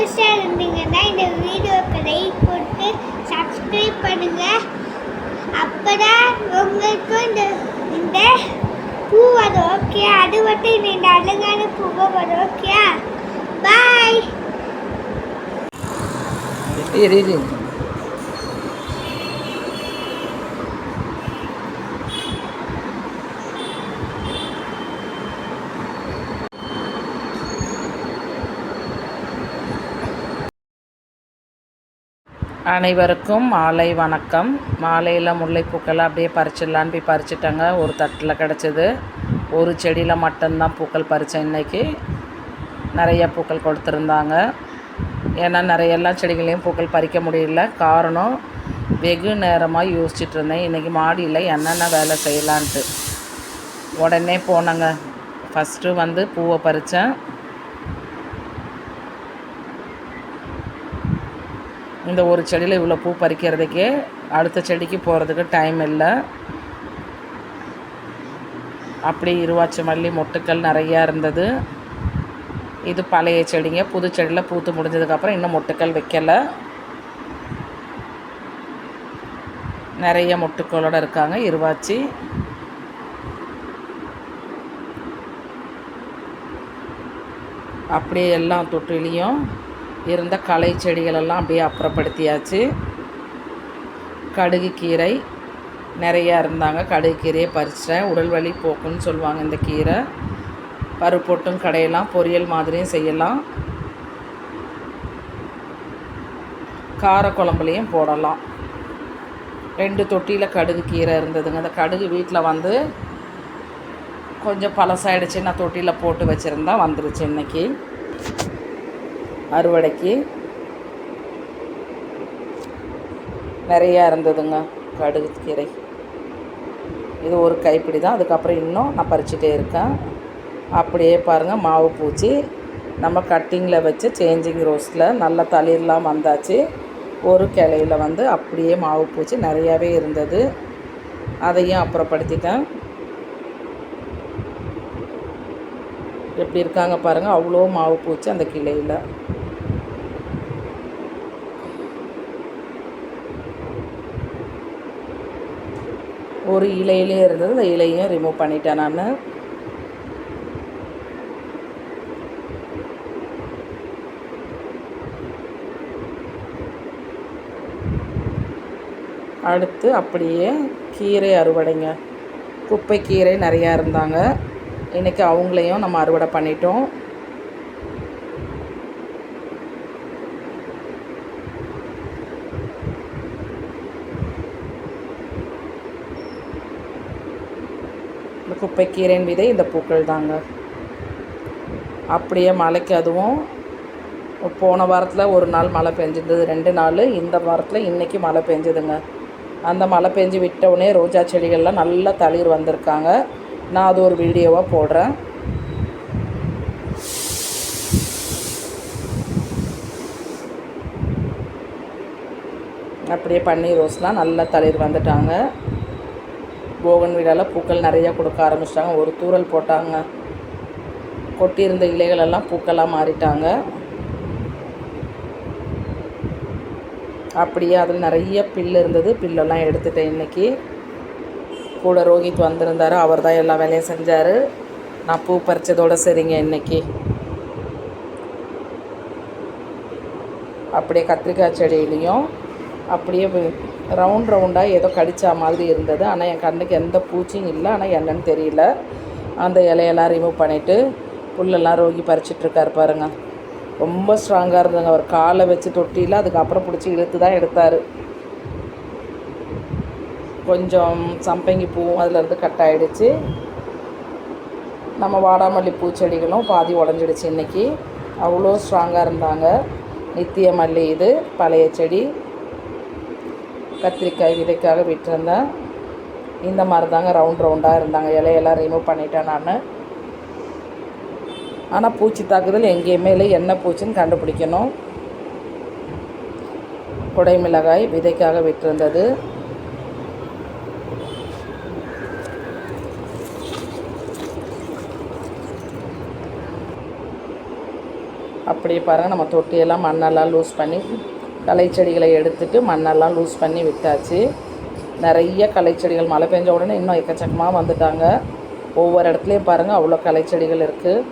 புதுசாக இருந்தீங்கன்னா இந்த வீடியோக்கு லைக் போட்டு சப்ஸ்கிரைப் பண்ணுங்கள் அப்பதான் உங்களுக்கும் இந்த இந்த பூ வரும் ஓகே அது மட்டும் இந்த அழகான பூவை வரும் ஓகே பாய் அனைவருக்கும் மாலை வணக்கம். மாலையில் முல்லைப்பூக்களை அப்படியே பறிச்சிடலான்னு போய் பறிச்சிட்டேங்க. ஒரு தட்டில் கிடச்சிது. ஒரு செடியில் மட்டும்தான் பூக்கள் பறித்தேன் இன்றைக்கி நிறைய பூக்கள் கொடுத்துருந்தாங்க. ஏன்னா நிறைய எல்லா செடிகளையும் பூக்கள் பறிக்க முடியல. காரணம் வெகு நேரமாக யோசிச்சுட்டு இருந்தேன். இன்றைக்கி மாடியில் என்னென்ன வேலை செய்யலான்ட்டு. உடனே போனேங்க. ஃபஸ்ட்டு வந்து பூவை பறித்தேன் இந்த ஒரு செடியில் இவ்வளோ பூ பறிக்கிறதுக்கே அடுத்த செடிக்கு போகிறதுக்கு டைம் இல்லை. அப்படி இருவாச்சி மல்லி மொட்டுக்கள் நிறையா இருந்தது. இது பழைய செடிங்க. புது செடியில் பூத்து முடிஞ்சதுக்கப்புறம் இன்னும் மொட்டுக்கள் வைக்கலை. நிறைய மொட்டுக்களோடு இருக்காங்க. இருவாச்சி. அப்படியே எல்லா தொட்டிலையும் இருந்த களை செடிகளெல்லாம் அப்படியே அப்புறப்படுத்தியாச்சு. கடுகு கீரை நிறையா இருந்தாங்க. கடுகு கீரையை பறிச்சிட்டேன். உடல் வலி போக்குன்னு சொல்லுவாங்க இந்த கீரை. பருப்பொட்டும் கடையெல்லாம் பொரியல் மாதிரியும் செய்யலாம். கார குழம்புலையும் போடலாம். ரெண்டு தொட்டியில் கடுகு கீரை இருந்ததுங்க. அந்த கடுகு வீட்டில் வந்து கொஞ்சம் பழசாயிடுச்சு. நான் தொட்டியில் போட்டு வச்சுருந்தா வந்துருச்சு இன்னைக்கு. அறுவடைக்கு நிறையா இருந்ததுங்க கடுகு கீரை. இது ஒரு கைப்பிடி தான். அதுக்கப்புறம் இன்னும் நான் பறிச்சுட்டே இருக்கேன். அப்படியே பாருங்கள் மாவு பூச்சி. நம்ம கட்டிங்கில் வச்சு சேஞ்சிங் ரோஸில் நல்ல தளிர்லாம் வந்தாச்சு. ஒரு கிளையில வந்து அப்படியே மாவு பூச்சி நிறையாவே இருந்தது. அதையும் அப்புறப்படுத்திட்டேன். எப்படி இருக்காங்க பாருங்கள் அவ்வளோ மாவு பூச்சி அந்த கிளையில். ஒரு இலையிலே இருந்தது. அந்த இலையும் ரிமூவ் பண்ணிட்டேன் நான். அடுத்து அப்படியே கீரை அறுவடைங்க. குப்பை கீரை நிறையா இருந்தாங்க. இன்றைக்கி அவங்களையும் நம்ம அறுவடை பண்ணிட்டோம். இந்த குப்பைக்கீரையின் விதை இந்த பூக்கள் தாங்க. அப்படியே மழைக்கு அதுவும் போன வாரத்தில் ஒரு நாள் மழை பெஞ்சிருந்தது ரெண்டு நாள். இந்த வாரத்தில் இன்றைக்கி மழை பெஞ்சுதுங்க. அந்த மழை பெஞ்சு விட்ட உடனே ரோஜா செடிகள்லாம் நல்லா தளிர் வந்திருக்காங்க. நான் அது ஒரு வீடியோவாக போடுறேன். அப்படியே பன்னீர் ரோஸ்லாம் நல்லா தளிர் வந்துட்டாங்க. போகன் வீடால் பூக்கள் நிறையா கொடுக்க ஆரம்பிச்சிட்டாங்க. ஒரு தூரல் போட்டாங்க. கொட்டியிருந்த இலைகள் எல்லாம் பூக்களாக மாறிட்டாங்க. அப்படியே அதில் நிறைய பில்லு இருந்தது. பில்லெல்லாம் எடுத்துட்டேன் இன்றைக்கி கூட ரோஹித் வந்திருந்தார். அவர் தான் எல்லா வேலையும் செஞ்சார். நான் பூ பறித்ததோடு சரிங்க இன்றைக்கி அப்படியே கத்திரிக்காய் செடியிலையும் அப்படியே ரவுண்ட் ரவுண்டாக ஏதோ கடிச்சா மாதிரி இருந்தது. ஆனால் என் கண்ணுக்கு எந்த பூச்சியும் இல்லை. ஆனால் என்னன்னு தெரியல. அந்த இலையெல்லாம் ரிமூவ் பண்ணிவிட்டு புல்லெல்லாம் ரோகி பறிச்சிட்ருக்காரு பாருங்க. ரொம்ப ஸ்ட்ராங்காக இருந்ததுங்க. அவர் காலை வச்சு தொட்டியில் அதுக்கப்புறம் பிடிச்சி இழுத்து தான் எடுத்தார். கொஞ்சம் சம்பங்கி பூவும் அதிலேருந்து கட் ஆகிடுச்சு நம்ம வாடாமல்லி பூச்செடிகளும் பாதி உடஞ்சிடுச்சு இன்றைக்கி அவ்வளோ ஸ்ட்ராங்காக இருந்தாங்க. நித்திய மல்லி இது பழைய செடி. கத்திரிக்காய் விதைக்காக விட்டுருந்தேன் இந்த மாதிரி தாங்க ரவுண்ட் ரவுண்டாக இருந்தாங்க. இலையெல்லாம் ரிமூவ் பண்ணிட்டேன் நான். ஆனால் பூச்சி தாக்குதல் எங்கேயுமே இல்லை. என்ன பூச்சின்னு கண்டுபிடிக்கணும். குடை மிளகாய் விதைக்காக விட்டிருந்தது. அப்படியே பாருங்கள் நம்ம தொட்டியெல்லாம் மண்ணெல்லாம் லூஸ் பண்ணி களை செடிகளை எடுத்துட்டு மண்ணெல்லாம் லூஸ் பண்ணி விட்டாச்சு. நிறைய களை செடிகள் மழை பெஞ்ச உடனே இன்னும் எக்கச்சக்கமாக வந்துட்டாங்க. ஒவ்வொரு இடத்துலையும் பாருங்கள் அவ்வளோ களை செடிகள் இருக்குது